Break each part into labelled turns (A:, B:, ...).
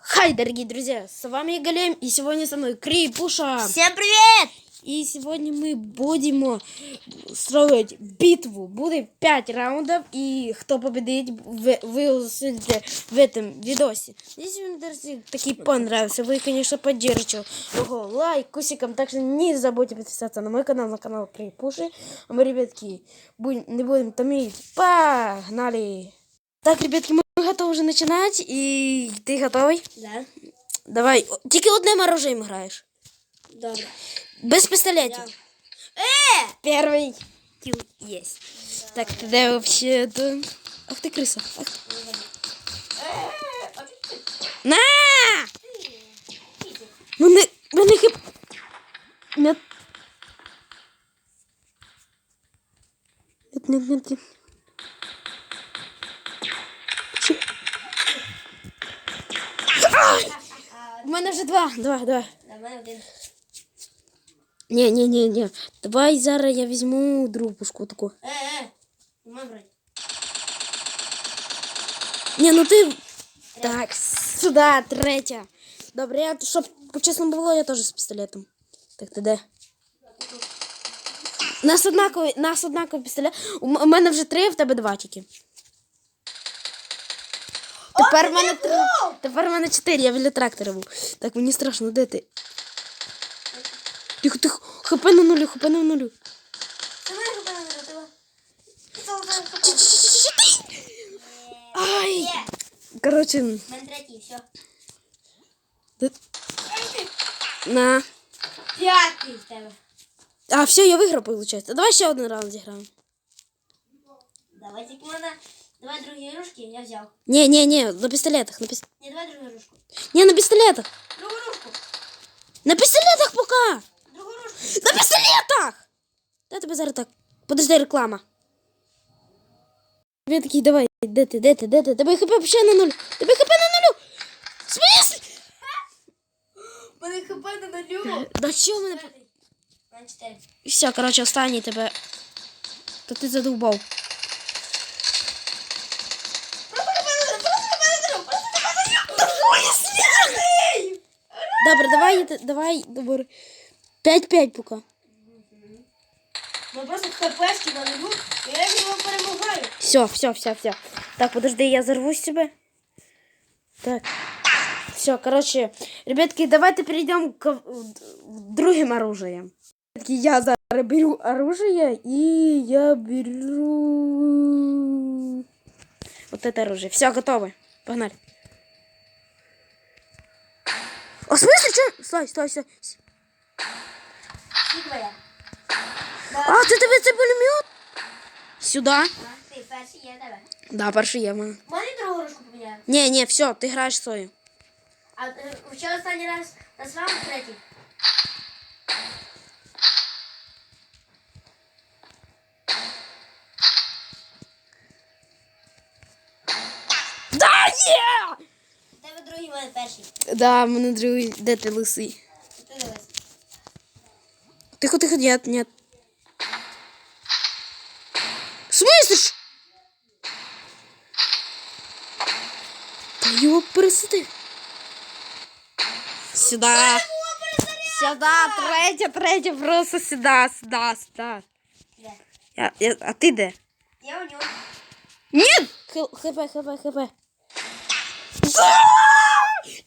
A: Хай, дорогие друзья, с вами Голем, и сегодня со мной Крипуша.
B: Всем привет!
A: И сегодня мы будем строить битву. Будет 5 раундов, и кто победит, вы, вы услышите в этом видосе. Если вам друзья, такие понравился, вы, конечно, поддержите его лайкусиком. Так что не забудьте подписаться на мой канал, на канал Крипуши. А мы, ребятки, будем, не будем томить. Погнали! Так, ребятки, мы готовы уже начинать, и ты готовий?
B: Да.
A: Давай, тільки одним оружием граєш.
B: Добре.
A: Без пистолетів.
B: Э!
A: Первый килл есть. Так, тогда вообще-то... Ах ты крыса. Ах. На! Мене, мене хип... Нет. Нет, нет, нет, нет. У мене вже два, два, два.
B: Давай один.
A: Ні, ні, ні, ні. Давай зараз я візьму другу пушку таку.
B: Э, э! Не можешь.
A: Ні, ну ти. Так, сюди, третя. Добре, я, щоб по-чесному було, я теж з пістолетом. Так, ти де? Нас однаковий, нас однаковий пістолет. У м- у мене вже три, а в тебе два тільки. Тепер в мене три. Тепер в мене чотири, я біля трактора був. Так, мені страшно, де ти? Тихо, тихо, хп на нулю, хп на нулю. Ай! Короче, на.
B: П'ятий в тебе.
A: А, все, я выиграл, получается. Давай еще один раунд зіграємо.
B: Давай тільки мене. Давай другі ігрушки, я взяв.
A: Не, не, не, на пистолетах, на пис...
B: Ні, давай другу ігрушку.
A: Не, на пистолетах.
B: Другу ігрушку.
A: На пистолетах пока.
B: Другу ігрушку.
A: На пистолетах! Да тебе зараз так. Подожди, реклама. Він такий, давай, де ти, де ти, де ти? Тебе хп ще на нуль. Тебе хп на нулю. В смысле?
B: Мене хп на нулю.
A: Да що мене...
B: На чотири.
A: Все, короче, останній тебе. То ти задовбав. Добре, давай, давай, добре. 5-5 пока.
B: Ми просто хпшки на нулю, і я його перемагаю.
A: Все, все, все, все. Так, подожди, я зарвусь себе. Так. Все, короче, ребятки, давайте перейдем к другим оружием. Ребятки, я зараз беру оружие и я беру вот это оружие. Все, готовы. Погнали. О, в смысле, что? Стой, стой, стой.
B: Всі твоя.
A: А, це тебе це пулемет? Сюда.
B: А, Ти перший є в тебе.
A: Да, перший є в мене.
B: Можна другу ігрушку поміняю?
A: Не, не, все, ти граєш свою.
B: А е, вчора останній раз на раунд третій.
A: Да, є!
B: Другий, в мене перший.
A: Да, в мене другий, де ти лисий?
B: Ти дивись.
A: Тихо, тихо, нет, нет. Ж? Та його пересади. Сюда. Сюда, третя, третя, просто сюда, сюда, сюда. Я, я, а ти де?
B: Я у нього.
A: Нет! Хп, хп, хп.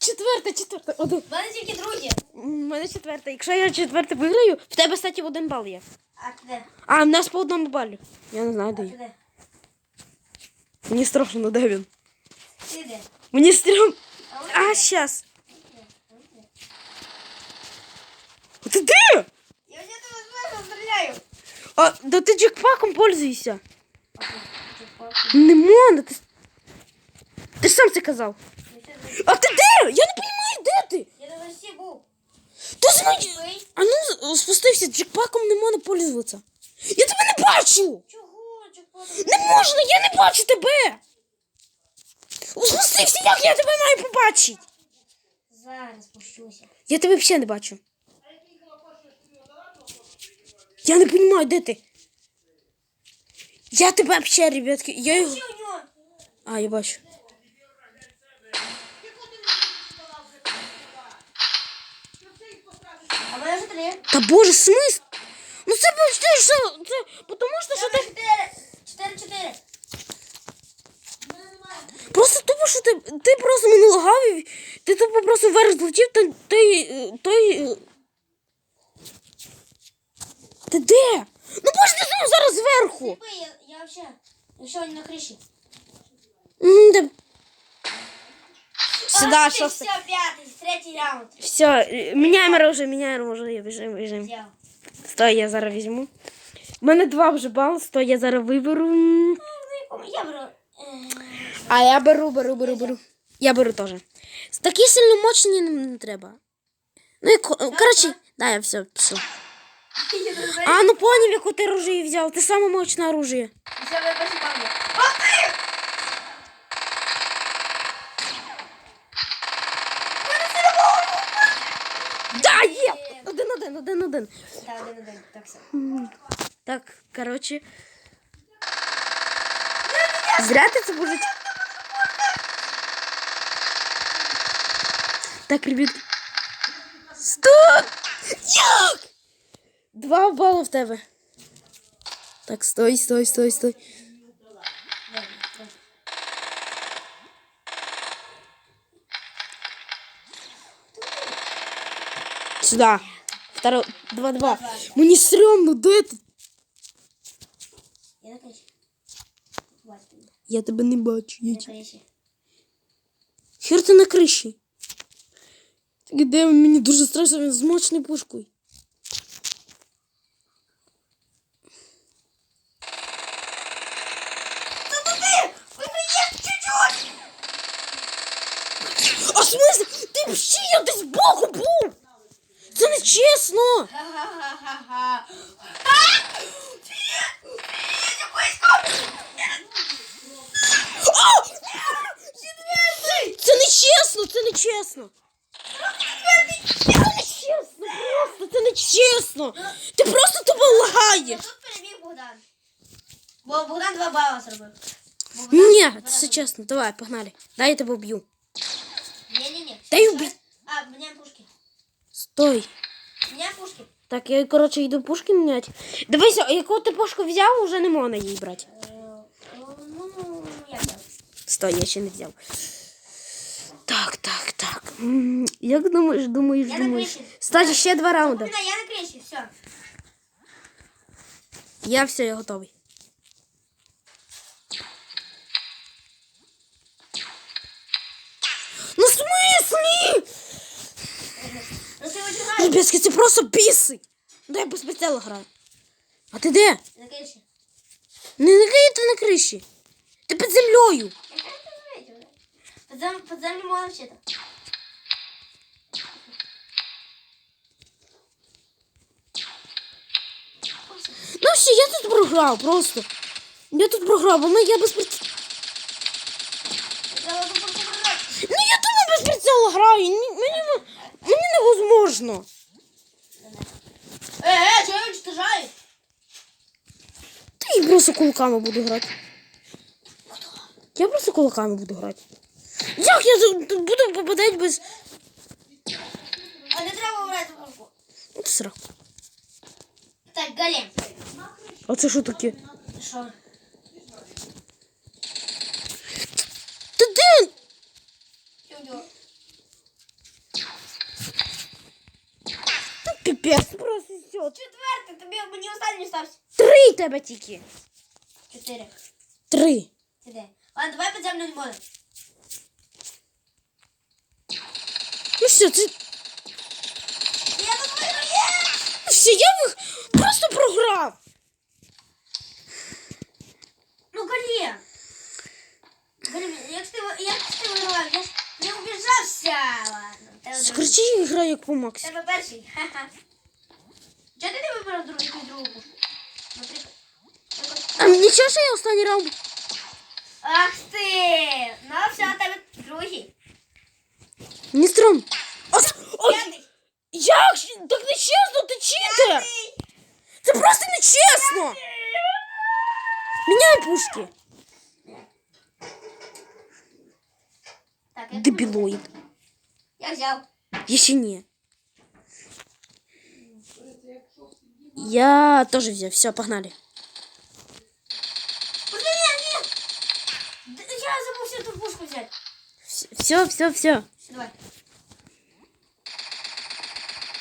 A: Четверта, четверта. Один.
B: У мене тільки друзі.
A: У мене четверта. Якщо я четверта виграю, в тебе, кстати, один бал є.
B: А ти де?
A: А, в нас по одному балю. Я не знаю, де
B: А
A: я.
B: ти де?
A: Мені страшно, де він.
B: Ти де?
A: Мені стрім.
B: А ось
A: А,
B: де.
A: щас.
B: Ось де.
A: А Ти де?
B: Я вже тебе зверху стріляю.
A: А, да ти джекпаком пользуйся.
B: А ти- ти впав.
A: Не можна. Ти... ти ж сам це казав. А ти де? Я не розумію, де ти?
B: Я на всі був.
A: Змій... А ну, спустився, джекпаком не можна пользуватися. Я тебе не бачу.
B: Чого? Чого?
A: Не можна, я не бачу тебе. Спустився, як я тебе маю побачити?
B: Зараз пущуся.
A: Я тебе взагалі не бачу. Я не розумію, де ти? Я тебе взагалі, ребятки, я його... А, я бачу. Та боже, смисл? Ну це що. Це тому що, що ти.
B: Чотири. Чотири, чотири.
A: Просто тупо, що ти, ти просто минуло гавів, ти тупо просто вверх злетів, та той. той. Ти де? Ну боже, ти зараз зверху.
B: Я, я вообще. Я ще на криші.
A: Сюда,
B: ти. Все, п'ятий, третій раунд.
A: Все, міняємо оружие, міняємо оружие, біжимо, біжимо. Стой, я зараз візьму. У мене два вже бали, стой, я зараз виберу.
B: Я беру. е,
A: А я беру, беру, беру, беру. Я беру теж. Такі сильно мощні не, треба. Ну, як, коротше, да, я все, все. А, ну поняв, яку ти оружие взяв. Ти саме мощне оружие.
B: Все, я
A: один.
B: Так, один, один. Так, все.
A: Так, коротше. Зря ти це будеш. Так, ребят. Стоп! Як? Два бали в тебе. Так, стой, стой, стой, стой. Сюда. Второй. Два-два. Мені стрёмно, де ти?
B: Я на криші. Бачу тебе.
A: Я тебе не бачу. Я...
B: На
A: ті-
B: криші.
A: Хер ти на криші. Так де мені дуже страшно, він з мощною пушкою.
B: Ха-ха-ха-ха-ха. А! Фіє! Фіє, близько!
A: А! Це не чесно, це не чесно! Це не чесно, просто це не чесно! Ти просто тупо лагаєш!
B: Тут переміг Богдан. Бо Богдан два бала зробив.
A: Ні, це все чесно, давай, погнали. Дай я тебе вб'ю.
B: Ні-ні-ні.
A: Дай убий.
B: А, міняємо пушки.
A: Стой. Так, я, коротше, йду пушки міняти. Дивися, яку ти пушку взяв, уже не можна її брати.
B: Е, Ну, я.
A: Стой, я ще не взяв. Так, так, так. М, Як думаєш, думаєш,
B: Я на
A: думаєш?
B: криші.
A: Ще два раунди.
B: Я на криші, все.
A: Я все, я готовий. Ну, в смислі? Ребятки, це просто бісить. Да я без прицела граю. А ти де?
B: на криші.
A: Не на ти на криші. Ти під землею.
B: Під зем- Під землю можна вчити.
A: Ну все, я тут програв просто. Я тут програв, бо ми- я без прицела. Ну я думаю, без прицела граю. Мені, мені невозможно.
B: Е, е, що я уничтожаю?
A: Та я просто кулаками буду грати. Я просто кулаками буду грати. Як я буду попадати без.
B: А не треба брати пушку.
A: Ну, це срак.
B: Так, голем.
A: А це що таке?
B: Що?
A: Та де?
B: Йо-йо.
A: Ну, Піпець, просто все.
B: Четвертий, тобі мені останній стався.
A: Три тебе тільки.
B: Чотири.
A: Три.
B: Ти де? Ладно, давай під землю не буде.
A: Ну все, це.
B: Я тут виграю!
A: Ну все, я ви... просто програв.
B: Ну, голем. Голем, як ти, як ти вигравав? Я ж не убіжався. Ладно. Тебе другий.
A: Скорочи я граю як по Максі.
B: Тебе перший. Ха-ха. Чого ти не вибрав другу, якусь другу пушку? Наприклад. якось-
A: А нічого, що я останній раунд.
B: Ах ти! Ну все, тебе другий.
A: Не стром. А, с- ой,
B: П'ятий.
A: як? ж? Так не чесно, ти читер.
B: П'ятий.
A: Це просто не чесно. Міняй пушки.
B: Так, я,
A: Дебілоїд.
B: я взяв.
A: Я ще ні. Я тоже взял. Все, погнали.
B: Подожди, нет, нет. Д- Я забыл всю эту пушку взять.
A: Все, все, все.
B: Давай.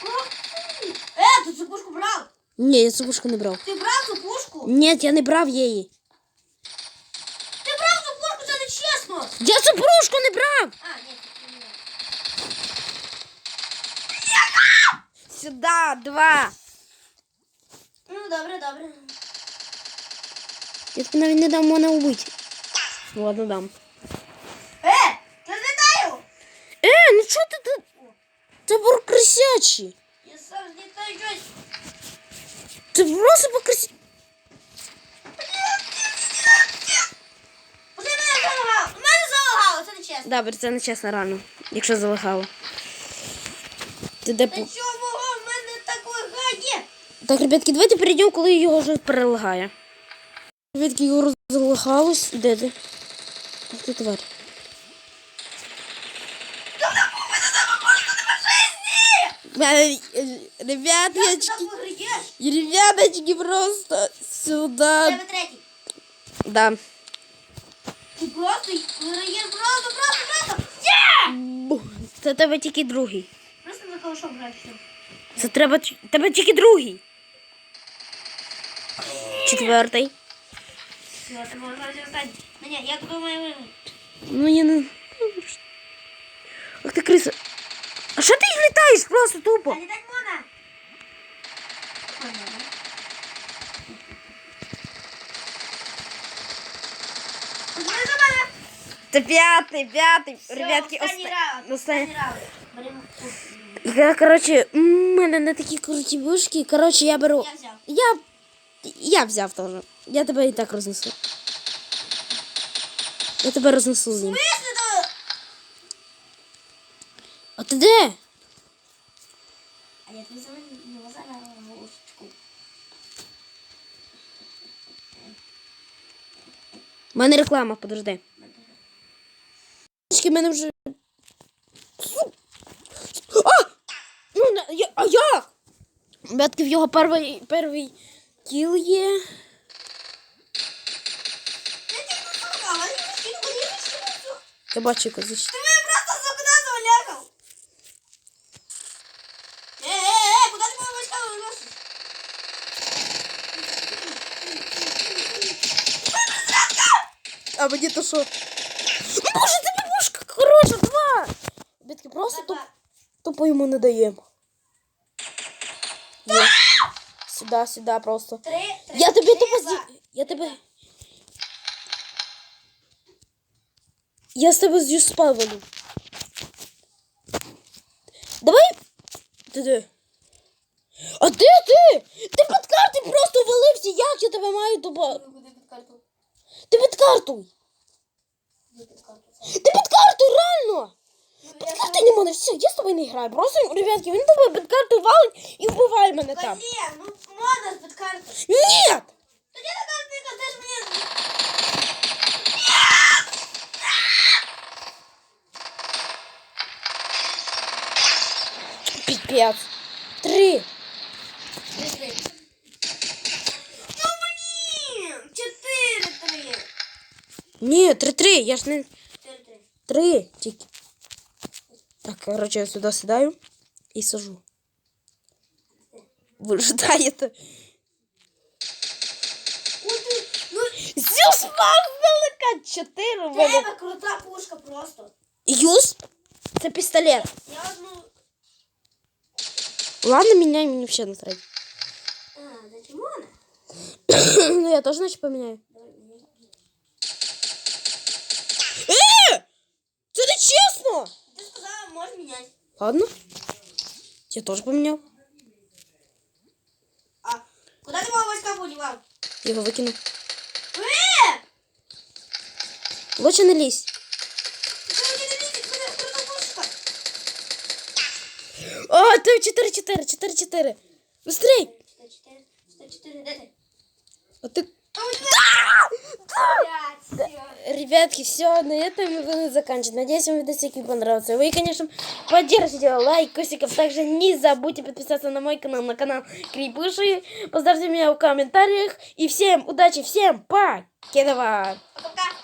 B: Ах ты! Э, ты цю пушку брал?
A: Ні, я цю пушку не брав.
B: Ти брав цю пушку?
A: Ні, я не брав її.
B: Ти брав цю пушку, це не чесно.
A: Я цю пушку не брав!
B: А, ні,
A: Сюда, два.
B: Ну, добре, добре.
A: Я тобі навіть не дам мене убити. Ну, ладно, дам.
B: Е, я злітаю.
A: Е, ну чого ти тут? Це бур крисячий.
B: Я сам злітаю щось.
A: Це просто покрасячий.
B: Ти мене залагав. Мене залагало, це не чесно.
A: Добре, це не чесно рано, якщо залагало. Ти де
B: Та
A: по
B: в мене так лагає?
A: Так, ребятки, давайте перейдемо, коли його вже перелагає. Ребятки, його розлагалось. Де ти? Ах ти тварь. Е, Ребяточки, ребяточки, просто сюда. Да.
B: Ти просто виграєш, просто, просто, просто. Є!
A: Це тебе тільки другий.
B: Просто за калашом грати.
A: Це треба тебе тільки другий.
B: Четвертый. Ну я
A: не... Ах ти криса. А що ты літаєш просто тупо? Это пятый, пятый.
B: Все,
A: Ребятки,
B: останні
A: Я, короче, у мене не такі. Короче, я беру...
B: Я, взял.
A: я я взяв теж. Я тебе і так рознесу. Я тебе рознесу з ним. А ти де?
B: А я заведу зараз галочку.
A: У мене реклама, подожди. Мене вже. А! Ну, я- а як? Ребятки, в його перший, перший кіл є.
B: Я тільки сказала, я не скину, я не скину.
A: Я бачу козич.
B: Ти мене просто з окна завалякав. Е, е, е, куди ти мою війська виносиш?
A: А мені то що? Боже, це бабушка хороша, два! Ребятки, просто туп, тупо йому не даємо. Сюди, сюди просто.
B: Три, три,
A: Я тобі тупо зі... Я тебе. Я з тебе з'їв спавлю. Давай. Ти де? А де ти? Ти під карти просто валився. Як я тебе маю
B: карту?
A: Ти під карту? Ти під карту, реально.
B: Ну,
A: Під карту не мене. Все, я з тобою не граю. Просто, ребятки, він тебе під карту валить і вбиває мене там.
B: Блін, ну можна під карту.
A: Ні!
B: Тоді така книга теж мені...
A: Піпець. Три.
B: Три, три. Ну блін! Чотири, три.
A: Ні, три-три. Я ж не.
B: Чотири, три.
A: Три тільки. Так, короче, я сюди сідаю і сажу. Ви ждаєте.
B: Ух ти, ну
A: Зюс велика! Чотири в мене.
B: тебе крута пушка просто.
A: Юс? Це пістолет.
B: Я одну...
A: Ладно, міняй мені ще на третій.
B: А, да чому вона?
A: ну я теж значить поміняю.
B: Давай, мені.
A: Е! Це не чесно!
B: Ти сказала, можеш міняти.
A: Ладно. Я теж поміняв.
B: А, куди ти мого війська подівав?
A: Його викинув.
B: Е!
A: Лучше не лізь.
B: Ти мені не лізь, в мене крута пушка.
A: О, ти 4-4, 4-4. Быстрей!
B: 104, 104, де ти?
A: А ти Ребятки, все, на этом мы будем заканчивать. Надеюсь, вам видосики понравился. Вы, конечно, поддержите лайкосиков. Также не забудьте подписаться на мой канал, на канал Крипыши. Поставьте меня в комментариях. И всем удачи, всем покедова!
B: Пока.